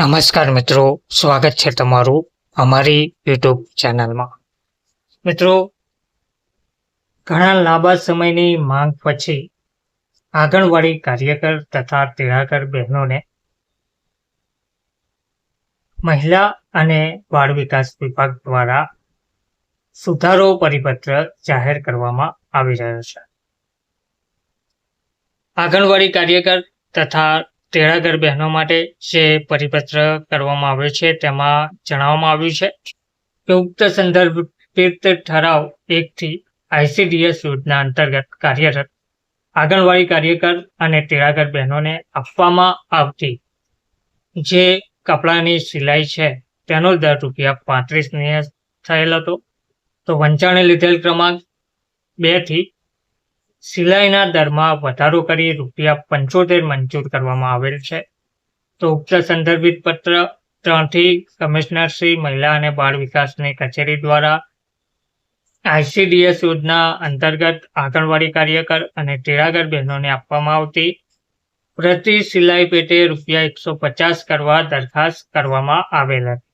નમસ્કાર મિત્રો, સ્વાગત છે તમારું અમારી યુટ્યુબ ચેનલમાં. મિત્રો, ઘણા લાંબા સમયની માંગ પછી આંગણવાડી કાર્યકર તથા તિરાકર બહેનોને મહિલા અને બાળ વિકાસ વિભાગ દ્વારા સુધારો પરિપત્ર જાહેર કરવામાં આવી રહ્યો છે. આંગણવાડી કાર્યકર તથા તેડાગર બહેનો માટે જે પરિપત્ર કરવામાં આવ્યો છે, તેમાં જણાવવામાં આવ્યું છે કે ઉક્ત સંદર્ભિત ઠરાવ એકથી આઈસીડીએસ યોજના અંતર્ગત કાર્યરત આંગણવાડી કાર્યકર અને તેડાગર બહેનોને આપવામાં આવતી જે કપડાની સિલાઈ છે, તેનો દર રૂપિયા પાંત્રીસ નિયત થયેલ હતો. તો વંચાણે લીધેલ ક્રમાંક બેથી સિલાઈના દરમાં વધારો કરી રૂપિયા પંચોતેર મંજૂર કરવામાં આવેલ છે. તો ઉક્ત સંદર્ભિત પત્ર ત્રણથી કમિશનર શ્રી મહિલા અને બાળ વિકાસની કચેરી દ્વારા આઈસીડીએસ યોજના અંતર્ગત આંગણવાડી કાર્યકર અને તેડાગર બહેનોને આપવામાં આવતી પ્રતિ સિલાઈ પેટે રૂપિયા એકસો પચાસ કરવા દરખાસ્ત કરવામાં આવેલ હતી.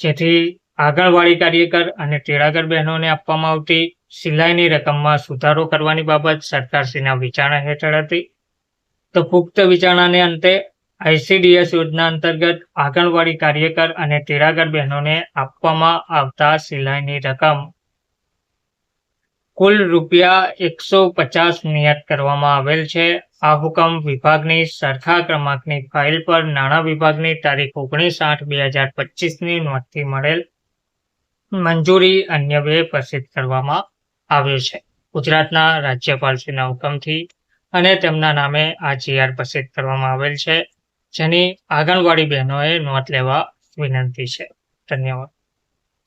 જેથી આંગણવાડી કાર્યકર અને તેડાગર બહેનોને આપવામાં આવતી સિલાઈની રકમમાં સુધારો કરવાની બાબત સરકારશ્રીના વિચારણા હેઠળ હતી. તો પુખ્ત વિચારણાને અંતે આઈસીડીએસ યોજના અંતર્ગત આંગણવાડી કાર્યકર અને તેડાગર બહેનોને આપવામાં આવતા સિલાઈની રકમ કુલ રૂપિયા એકસો પચાસ નિયત કરવામાં આવેલ છે. આ હુકમ વિભાગની સરખા ક્રમાંકની ફાઇલ પર નાણાં વિભાગની તારીખ ઓગણીસ આઠ બે હજાર પચીસની નોંધથી મળેલ મંજૂરી અન્ય બે પ્રસિદ્ધ કરવામાં આવ્યો છે. ગુજરાતના રાજ્યપાલશ્રીના હુકમથી અને તેમના નામે આ જીઆર પ્રસિદ્ધ કરવામાં આવેલ છે. જેની આંગણવાડી બહેનોએ નોંધ લેવા વિનંતી છે. ધન્યવાદ.